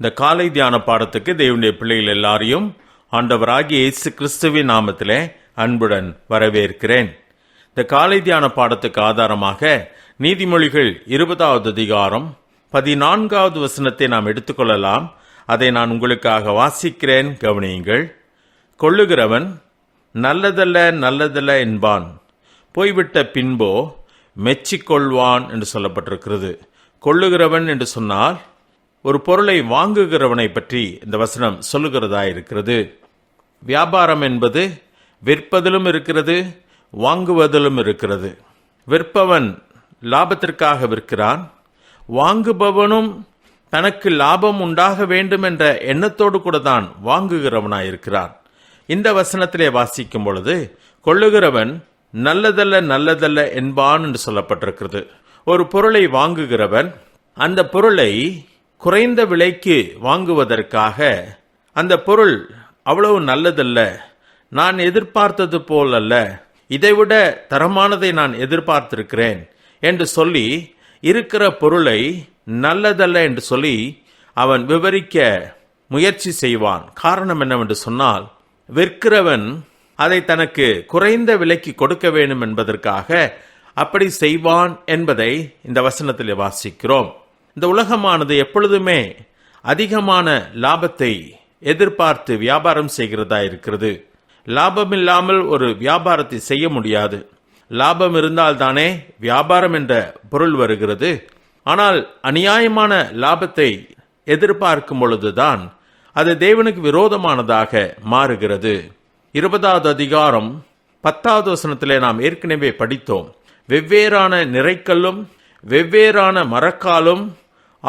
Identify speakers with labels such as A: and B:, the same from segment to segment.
A: இந்த காலை தியான பாடத்துக்கு தேவனுடைய பிள்ளைகள் எல்லாரையும் ஆண்டவராகி இயேசு கிறிஸ்துவின் நாமத்திலே அன்புடன் வரவேற்கிறேன் இந்த காலை தியான பாடத்துக்கு ஆதாரமாக நீதிமொழிகள் இருபதாவது அதிகாரம் பதினான்காவது வசனத்தை நாம் எடுத்துக்கொள்ளலாம் அதை நான் உங்களுக்காக வாசிக்கிறேன் கவனியுங்கள் கொள்ளுகிறவன் நல்லதல்ல நல்லதல்ல என்பான் போய்விட்ட பின்போ மெச்சிக்கொள்வான் என்று சொல்லப்பட்டிருக்கிறது கொள்ளுகிறவன் என்று சொன்னால் ஒரு பொருளை வாங்குகிறவனை பற்றி இந்த வசனம் சொல்லுகிறதா இருக்கிறது வியாபாரம் என்பது விற்பதிலும் இருக்கிறது வாங்குவதிலும் இருக்கிறது விற்பவன் லாபத்திற்காக விற்கிறான் வாங்குபவனும் தனக்கு லாபம் உண்டாக வேண்டும் என்ற எண்ணத்தோடு கூட தான் வாங்குகிறவனாயிருக்கிறான் இந்த வசனத்திலே வாசிக்கும் பொழுது கொள்ளுகிறவன் நல்லதல்ல நல்லதல்ல என்பான் என்று சொல்லப்பட்டிருக்கிறது ஒரு பொருளை வாங்குகிறவன் அந்த பொருளை குறைந்த விலைக்கு வாங்குவதற்காக அந்த பொருள் அவ்வளவு நல்லதல்ல நான் எதிர்பார்த்தது போல் அல்ல இதைவிட தரமானதை நான் எதிர்பார்த்திருக்கிறேன் என்று சொல்லி இருக்கிற பொருளை நல்லதல்ல என்று சொல்லி அவன் விவரிக்க முயற்சி செய்வான் காரணம் என்னவென்று சொன்னால் விற்கிறவன் அதை தனக்கு குறைந்த விலைக்கு கொடுக்க வேண்டும் என்பதற்காக அப்படி செய்வான் என்பதை இந்த வசனத்தில் வாசிக்கிறோம் இந்த உலகமானது எப்பொழுதுமே அதிகமான லாபத்தை எதிர்பார்த்து வியாபாரம் செய்கிறதா இருக்கிறது லாபம் இல்லாமல் ஒரு வியாபாரத்தை செய்ய முடியாது லாபம் இருந்தால்தானே வியாபாரம் என்ற பொருள் வருகிறது ஆனால் அநியாயமான லாபத்தை எதிர்பார்க்கும் பொழுதுதான் அது தேவனுக்கு விரோதமானதாக மாறுகிறது இருபதாவது அதிகாரம் பத்தாவது வசனத்திலே நாம் ஏற்கனவே படித்தோம் வெவ்வேறான நிறைக்கல்லும் வெவ்வேறான மரக்காலும்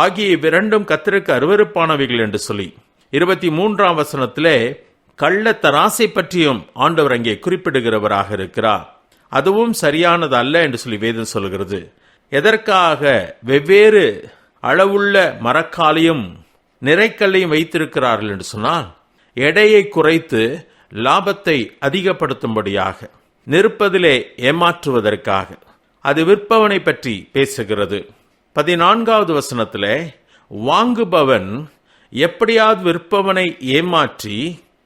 A: ஆகிய இவ்விரண்டும் கத்திற்கு அருவறுப்பானவைகள் என்று சொல்லி இருபத்தி மூன்றாம் வசனத்திலே கள்ள தராசை பற்றியும் ஆண்டவர் அங்கே குறிப்பிடுகிறவராக இருக்கிறார் அதுவும் சரியானது அல்ல என்று சொல்லி வேதம் சொல்கிறது எதற்காக வெவ்வேறு அளவுள்ள மரக்காலையும் நிறைக்கல்லையும் வைத்திருக்கிறார்கள் என்று சொன்னால் எடையை குறைத்து லாபத்தை அதிகப்படுத்தும்படியாக நிற்பதிலே ஏமாற்றுவதற்காக அது விற்பவனை பற்றி பேசுகிறது பதினான்காவது வசனத்தில் வாங்குபவன் எப்படியாவது விற்பவனை ஏமாற்றி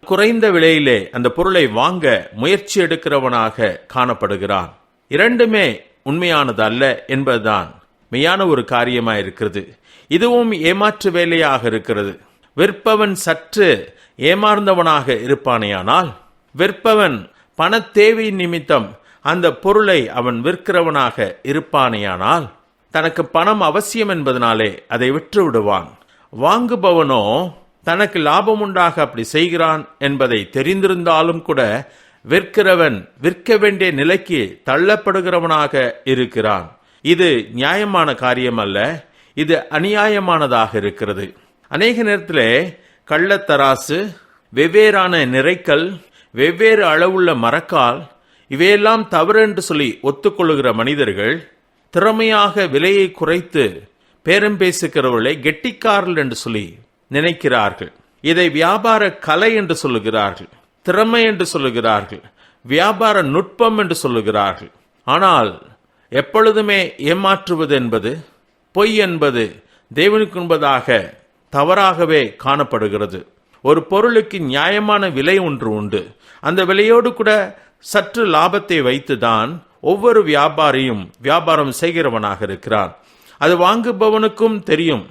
A: குறைந்த விலையிலே அந்த பொருளை வாங்க முயற்சி எடுக்கிறவனாக காணப்படுகிறான் இரண்டுமே உண்மையானது அல்ல என்பதுதான் மெய்யான ஒரு காரியமாக இருக்கிறது இதுவும் ஏமாற்று வேலையாக இருக்கிறது விற்பவன் சற்று ஏமாந்தவனாக இருப்பானேயானால் விற்பவன் பண தேவையின் நிமித்தம் அந்த பொருளை அவன் விற்கிறவனாக இருப்பானேயானால் தனக்கு பணம் அவசியம் என்பதனாலே அதை விற்று விடுவான் வாங்குபவனோ தனக்கு லாபம் உண்டாக அப்படி செய்கிறான் என்பதை தெரிந்திருந்தாலும் கூட விற்கிறவன் விற்க வேண்டிய நிலைக்கு தள்ளப்படுகிறவனாக இருக்கிறான் இது நியாயமான காரியம் அல்ல இது அநியாயமானதாக இருக்கிறது அநேக நேரத்தில் கள்ளத்தராசு வெவ்வேறான நிறைக்கல் வெவ்வேறு அளவுள்ள மரக்கால் இவையெல்லாம் தவறு என்று சொல்லி ஒத்துக்கொள்ளுகிற மனிதர்கள் திறமையாக விலையை குறைத்து பேரம் பேசுகிறவர்களை கெட்டிக்காரர்கள் என்று சொல்லி நினைக்கிறார்கள் இதை வியாபார கலை என்று சொல்லுகிறார்கள் திறமை என்று சொல்லுகிறார்கள் வியாபார நுட்பம் என்று சொல்லுகிறார்கள் ஆனால் எப்பொழுதுமே ஏமாற்றுவது என்பது பொய் என்பது தேவனுக்கு என்பதாக தவறாகவே காணப்படுகிறது ஒரு பொருளுக்கு நியாயமான விலை ஒன்று உண்டு அந்த விலையோடு கூட சற்று லாபத்தை வைத்துதான் ஒவ்வொரு வியாபாரியும் வியாபாரம் செய்கிறவனாக இருக்கிறான் அது வாங்குபவனுக்கும் தெரியும்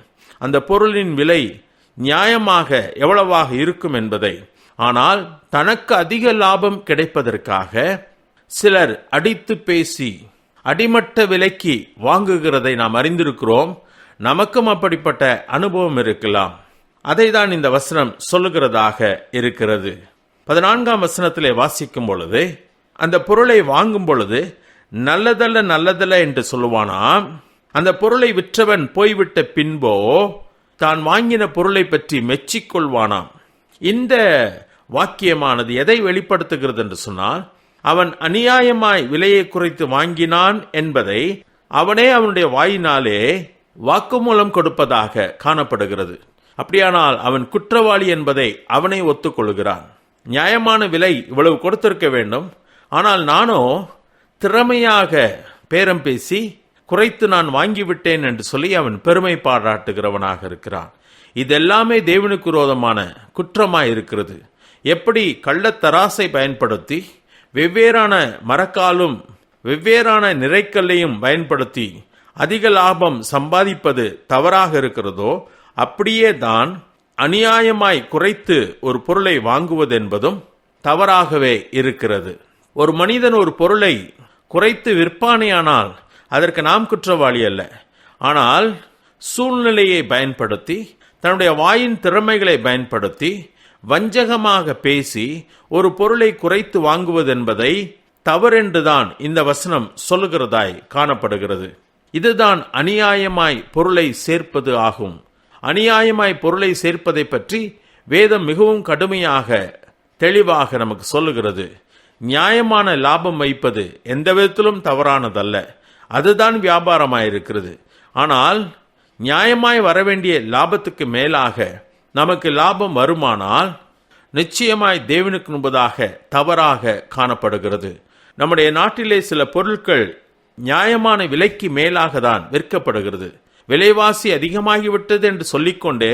A: அந்த பொருளின் விலை நியாயமாக எவ்வளவாக இருக்கும் என்பதை ஆனால் தனக்கு அதிக லாபம் கிடைப்பதற்காக சிலர் அடித்து பேசி அடிமட்ட விலைக்கு வாங்குகிறதை நாம் அறிந்திருக்கிறோம் நமக்கும் அப்படிப்பட்ட அனுபவம் இருக்கலாம் அதை தான் இந்த வசனம் சொல்லுகிறதாக இருக்கிறது பதினான்காம் வசனத்திலே வாசிக்கும் பொழுது அந்த பொருளை வாங்கும் பொழுது நல்லதல்ல நல்லதல்ல என்று சொல்லுவானா அந்த பொருளை விற்றவன் போய்விட்ட பின்போ தான் வாங்கின பொருளை பற்றி மெச்சிக்கொள்வானாம் இந்த வாக்கியமானது எதை வெளிப்படுத்துகிறது என்று சொன்னால் அவன் அநியாயமாய் விலையை குறைத்து வாங்கினான் என்பதை அவனே அவனுடைய வாயினாலே வாக்குமூலம் கொடுப்பதாக காணப்படுகிறது அப்படியானால் அவன் குற்றவாளி என்பதை அவனை ஒத்துக்கொள்கிறான் நியாயமான விலை இவ்வளவு கொடுத்திருக்க வேண்டும் ஆனால் நானோ திறமையாக பேரம் பேசி குறைத்து நான் வாங்கிவிட்டேன் என்று சொல்லி அவன் பெருமை பாராட்டுகிறவனாக இருக்கிறான் இதெல்லாமே தேவனுக்கு விரோதமான குற்றமாக இருக்கிறது எப்படி கள்ளத்தராசை பயன்படுத்தி வெவ்வேறான மரக்காலும் வெவ்வேறான நிறைக்கல்லையும் பயன்படுத்தி அதிக லாபம் சம்பாதிப்பது தவறாக இருக்கிறதோ அப்படியே தான் அநியாயமாய் குறைத்து ஒரு பொருளை வாங்குவதென்பதும் தவறாகவே இருக்கிறது ஒரு மனிதன் ஒரு பொருளை குறைத்து விற்பானையானால் அதற்கு நாம் குற்றவாளி அல்ல ஆனால் சூழ்நிலையை பயன்படுத்தி தன்னுடைய வாயின் திறமைகளை பயன்படுத்தி வஞ்சகமாக பேசி ஒரு பொருளை குறைத்து வாங்குவதென்பதை தவறென்றுதான் இந்த வசனம் சொல்லுகிறதாய் காணப்படுகிறது இதுதான் அநியாயமாய் பொருளை சேர்ப்பது ஆகும் அநியாயமாய் பொருளை சேர்ப்பதை பற்றி வேதம் மிகவும் கடுமையாக தெளிவாக நமக்கு சொல்லுகிறது நியாயமான லாபம் வைப்பது எந்த விதத்திலும் தவறானதல்ல அதுதான் வியாபாரமாக இருக்கிறது ஆனால் நியாயமாய் வரவேண்டிய லாபத்துக்கு மேலாக நமக்கு லாபம் வருமானால் நிச்சயமாய் தேவனுக்கு முன்பதாக தவறாக காணப்படுகிறது நம்முடைய நாட்டிலே சில பொருட்கள் நியாயமான விலைக்கு மேலாக தான் விற்கப்படுகிறது விலைவாசி அதிகமாகிவிட்டது என்று சொல்லிக்கொண்டே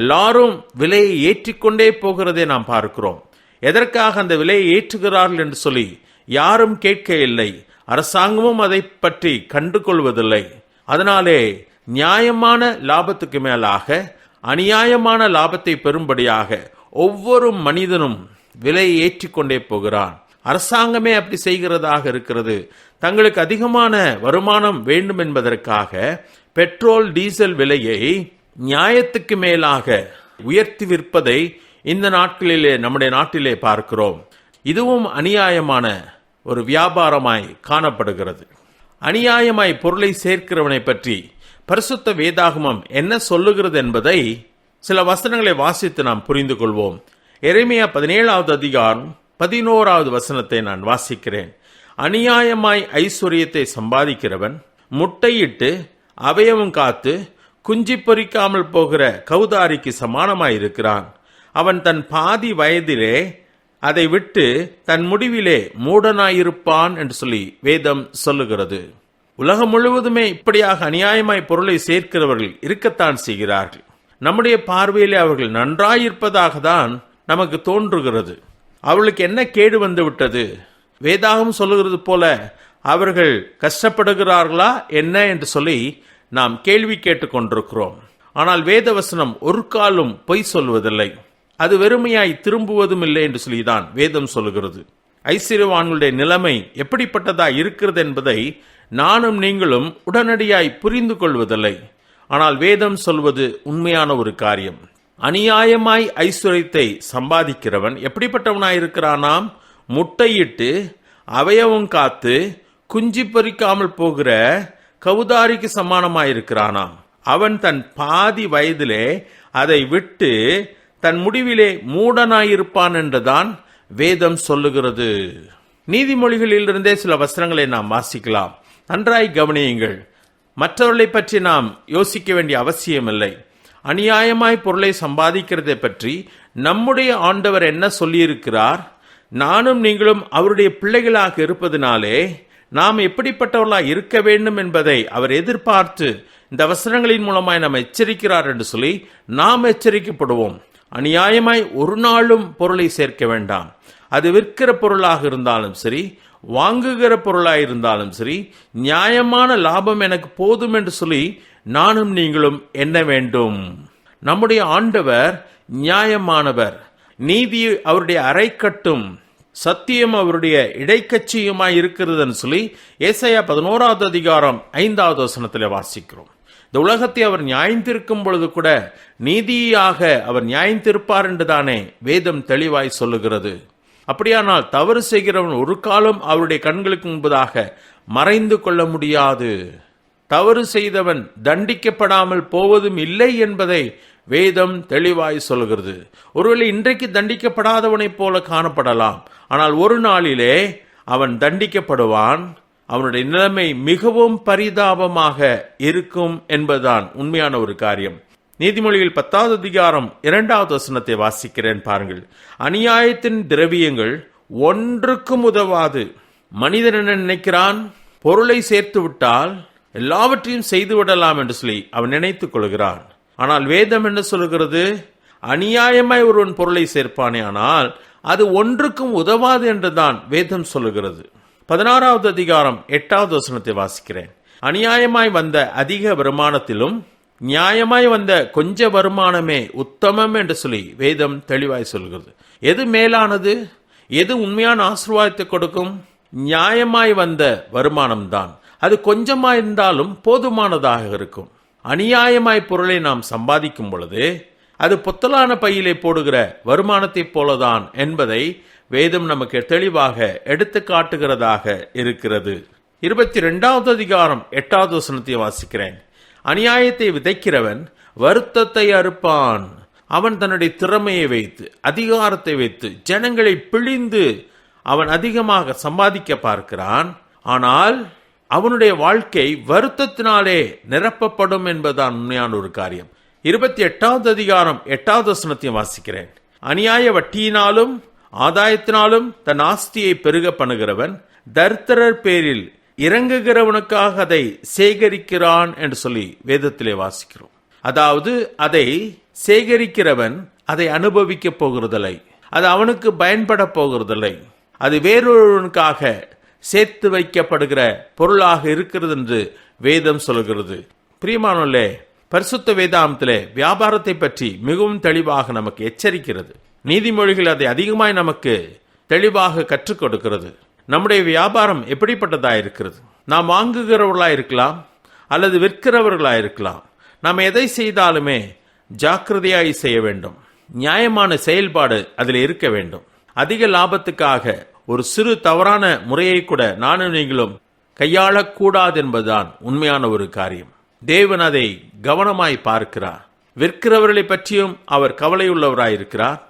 A: எல்லாரும் விலையை ஏற்றிக்கொண்டே போகிறதை நாம் பார்க்கிறோம் எதற்காக அந்த விலையை ஏற்றுகிறார்கள் என்று சொல்லி யாரும் கேட்க இல்லை அரசாங்கமும் அதை பற்றி கண்டு கொள்வதில்லை அதனாலே நியாயமான லாபத்துக்கு மேலாக அநியாயமான லாபத்தை பெறும்படியாக ஒவ்வொரு மனிதனும் விலையை ஏற்றிக்கொண்டே போகிறான் அரசாங்கமே அப்படி செய்கிறதாக இருக்கிறது தங்களுக்கு அதிகமான வருமானம் வேண்டும் என்பதற்காக பெட்ரோல் டீசல் விலையை நியாயத்துக்கு மேலாக உயர்த்தி விற்பதை இந்த நாட்களிலே நம்முடைய நாட்டிலே பார்க்கிறோம் இதுவும் அநியாயமான ஒரு வியாபாரமாய் காணப்படுகிறது அநியாயமாய் பொருளை சேர்க்கிறவனை பற்றி பரிசுத்த வேதாகமம் என்ன சொல்லுகிறது என்பதை சில வசனங்களை வாசித்து நாம் புரிந்து கொள்வோம் எரேமியா பதினேழாவது அதிகாரம் பதினோராவது வசனத்தை நான் வாசிக்கிறேன் அநியாயமாய் ஐஸ்வர்யத்தை சம்பாதிக்கிறவன் முட்டையிட்டு அவயவம் காத்து குஞ்சி பொறிக்காமல் போகிற கவுதாரிக்கு சமானமாய் இருக்கிறான் அவன் தன் பாதி வயதிலே அதை விட்டு தன் முடிவிலே மூடனாயிருப்பான் என்று சொல்லி வேதம் சொல்லுகிறது உலகம் முழுவதுமே இப்படியாக அநியாயமாய் பொருளை சேர்க்கிறவர்கள் இருக்கத்தான் செய்கிறார்கள் நம்முடைய பார்வையிலே அவர்கள் நன்றாயிருப்பதாக தான் நமக்கு தோன்றுகிறது அவளுக்கு என்ன கேடு வந்து விட்டது வேதாகம் சொல்லுகிறது போல அவர்கள் கஷ்டப்படுகிறார்களா என்ன என்று சொல்லி நாம் கேள்வி கேட்டுக்கொண்டிருக்கிறோம் ஆனால் வேதவசனம் ஒரு காலும் பொய் சொல்வதில்லை அது வெறுமையாய் திரும்புவதும் இல்லை என்று சொல்லிதான் வேதம் சொல்கிறது ஐஸ்வர்யவான்களுடைய நிலைமை எப்படிப்பட்டதாய் இருக்கிறது என்பதை நானும் நீங்களும் உடனடியாய் புரிந்து கொள்வதில்லை ஆனால் வேதம் சொல்வது உண்மையான ஒரு காரியம் அநியாயமாய் ஐஸ்வர்யத்தை சம்பாதிக்கிறவன் எப்படிப்பட்டவனாயிருக்கிறானாம் முட்டையிட்டு அவயவம் காத்து குஞ்சி பறிக்காமல் போகிற கவுதாரிக்கு சமானமாயிருக்கிறானாம் அவன் தன் பாதி வயதிலே அதை விட்டு தன் முடிவிலே மூடனாயிருப்பான் என்றுதான் வேதம் சொல்லுகிறது நீதிமொழிகளிலிருந்தே சில வசனங்களை நாம் வாசிக்கலாம் நன்றாய் கவனியுங்கள் மற்றவர்களை பற்றி நாம் யோசிக்க வேண்டிய அவசியமில்லை அநியாயமாய் பொருளை சம்பாதிக்கிறதை பற்றி நம்முடைய ஆண்டவர் என்ன சொல்லியிருக்கிறார் நானும் நீங்களும் அவருடைய பிள்ளைகளாக இருப்பதினாலே நாம் எப்படிப்பட்டவர்களாக இருக்க வேண்டும் என்பதை அவர் எதிர்பார்த்து இந்த அவசரங்களின் மூலமாய் நாம் எச்சரிக்கிறார் என்று சொல்லி நாம் எச்சரிக்கப்படுவோம் அநியாயமாய் ஒரு நாளும் பொருளை சேர்க்க வேண்டாம் அது விற்கிற பொருளாக இருந்தாலும் சரி வாங்குகிற பொருளாக இருந்தாலும் சரி நியாயமான லாபம் எனக்கு போதும் என்று சொல்லி நானும் நீங்களும் என்ன வேண்டும் நம்முடைய ஆண்டவர் நியாயமானவர் நீதி அவருடைய அரை கட்டும் சத்தியம் அவருடைய இடைக்கட்சியுமாய் இருக்கிறதுன்னு சொல்லி ஏசையா பதினோராவது அதிகாரம் ஐந்தாவது வசனத்தில் வாசிக்கிறோம் இந்த உலகத்தை அவர் நியாயந்திருக்கும் பொழுது கூட நீதியாக அவர் நியாயந்திருப்பார் என்று தானே வேதம் தெளிவாய் சொல்லுகிறது அப்படியானால் தவறு செய்கிறவன் ஒரு காலம் அவருடைய கண்களுக்கு முன்பதாக மறைந்து கொள்ள முடியாது தவறு செய்தவன் தண்டிக்கப்படாமல் போவதும் இல்லை என்பதை வேதம் தெளிவாய் சொல்கிறது ஒருவேளை இன்றைக்கு தண்டிக்கப்படாதவனைப் போல காணப்படலாம் ஆனால் ஒரு நாளிலே அவன் தண்டிக்கப்படுவான் அவனுடைய நிலைமை மிகவும் பரிதாபமாக இருக்கும் என்பதுதான் உண்மையான ஒரு காரியம் நீதிமொழியில் பத்தாவது அதிகாரம் இரண்டாவது வசனத்தை வாசிக்கிறேன் பாருங்கள் அநியாயத்தின் திரவியங்கள் ஒன்றுக்கும் உதவாது மனிதன் என்ன நினைக்கிறான் பொருளை சேர்த்து விட்டால் எல்லாவற்றையும் செய்து விடலாம் என்று சொல்லி அவன் நினைத்துக் கொள்கிறான் ஆனால் வேதம் என்ன சொல்கிறது அநியாயமாய் ஒருவன் பொருளை சேர்ப்பானே ஆனால் அது ஒன்றுக்கும் உதவாது என்றுதான் வேதம் சொல்லுகிறது பதினாறாவது அதிகாரம் எட்டாவது வசனத்தை வாசிக்கிறேன் அநியாயமாய் வந்த அதிக வருமானத்திலும் நியாயமாய் வந்த கொஞ்ச வருமானமே உத்தமம் என்று சொல்லி வேதம் தெளிவாய் சொல்கிறது எது மேலானது எது உண்மையான ஆசீர்வாதத்தை கொடுக்கும் நியாயமாய் வந்த வருமானம்தான் அது கொஞ்சமாக இருந்தாலும் போதுமானதாக இருக்கும் அநியாயமாய் பொருளை நாம் சம்பாதிக்கும் பொழுது அது பொத்தலான பையிலே போடுகிற வருமானத்தைப் போலதான் என்பதை வேதம் நமக்கு தெளிவாக எடுத்து காட்டுகிறதாக இருக்கிறது இருபத்தி ரெண்டாவது அதிகாரம் எட்டாவது வசனத்தை வாசிக்கிறேன் அநியாயத்தை விதைக்கிறவன் வருத்தத்தை அறுப்பான் அவன் தன்னுடைய திறமையை வைத்து அதிகாரத்தை வைத்து ஜனங்களை பிழிந்து அவன் அதிகமாக சம்பாதிக்க பார்க்கிறான் ஆனால் அவனுடைய வாழ்க்கை வருத்தத்தினாலே நிரப்பப்படும் என்பதுதான் உண்மையான ஒரு காரியம் இருபத்தி எட்டாவது அதிகாரம் எட்டாவது வசனத்தையும் வாசிக்கிறேன் அநியாய வட்டியினாலும் ஆதாயத்தினாலும் தன் ஆஸ்தியை பெருக பண்ணுகிறவன் தர்த்தரர் பேரில் இறங்குகிறவனுக்காக அதை சேகரிக்கிறான் என்று சொல்லி வேதத்திலே வாசிக்கிறோம் அதாவது அதை சேகரிக்கிறவன் அதை அனுபவிக்கப் போகிறதில்லை அது அவனுக்கு பயன்பட போகிறதில்லை அது வேறொருவனுக்காக சேர்த்து வைக்கப்படுகிற பொருளாக இருக்கிறது என்று வேதம் சொல்கிறது பிரியமானோல்லே பரிசுத்த வேதாந்தத்திலே வியாபாரத்தை பற்றி மிகவும் தெளிவாக நமக்கு எச்சரிக்கிறது நீதிமொழிகள் அதை அதிகமாய் நமக்கு தெளிவாக கற்றுக் கொடுக்கிறது நம்முடைய வியாபாரம் எப்படிப்பட்டதா இருக்கிறது நாம் வாங்குகிறவர்களா இருக்கலாம் அல்லது விற்கிறவர்களா இருக்கலாம் நாம் எதை செய்தாலுமே ஜாக்கிரதையாய் செய்ய வேண்டும் நியாயமான செயல்பாடு அதில் இருக்க வேண்டும் அதிக லாபத்துக்காக ஒரு சிறு தவறான முறையை கூட நானும் நீங்களும் கையாளக்கூடாது என்பதுதான் உண்மையான ஒரு காரியம் தேவன் அதை கவனமாய் பார்க்கிறார் விற்கிறவர்களை பற்றியும் அவர் கவலையுள்ளவராய் இருக்கிறார்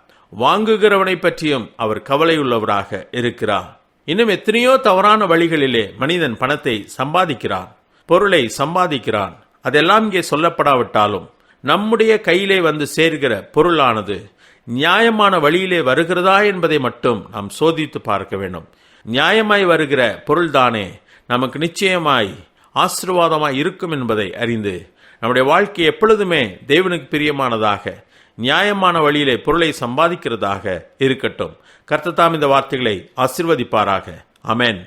A: வாங்குகிறவனை பற்றியும் அவர் கவலையுள்ளவராக இருக்கிறார் இன்னும் எத்தனையோ தவறான வழிகளிலே மனிதன் பணத்தை சம்பாதிக்கிறான் பொருளை சம்பாதிக்கிறான் அதெல்லாம் இங்கே சொல்லப்படாவிட்டாலும் நம்முடைய கையிலே வந்து சேர்கிற பொருளானது நியாயமான வழியிலே வருகிறதா என்பதை மட்டும் நாம் சோதித்து பார்க்க வேண்டும் நியாயமாய் வருகிற பொருள்தானே நமக்கு நிச்சயமாய் ஆசீர்வாதமாய் இருக்கும் என்பதை அறிந்து நம்முடைய வாழ்க்கை எப்பொழுதுமே தேவனுக்கு பிரியமானதாக நியாயமான வழியிலே பொருளை சம்பாதிக்கிறதாக இருக்கட்டும் கர்த்தத்தாம் இந்த வார்த்தைகளை ஆசிர்வதிப்பாராக அமேன்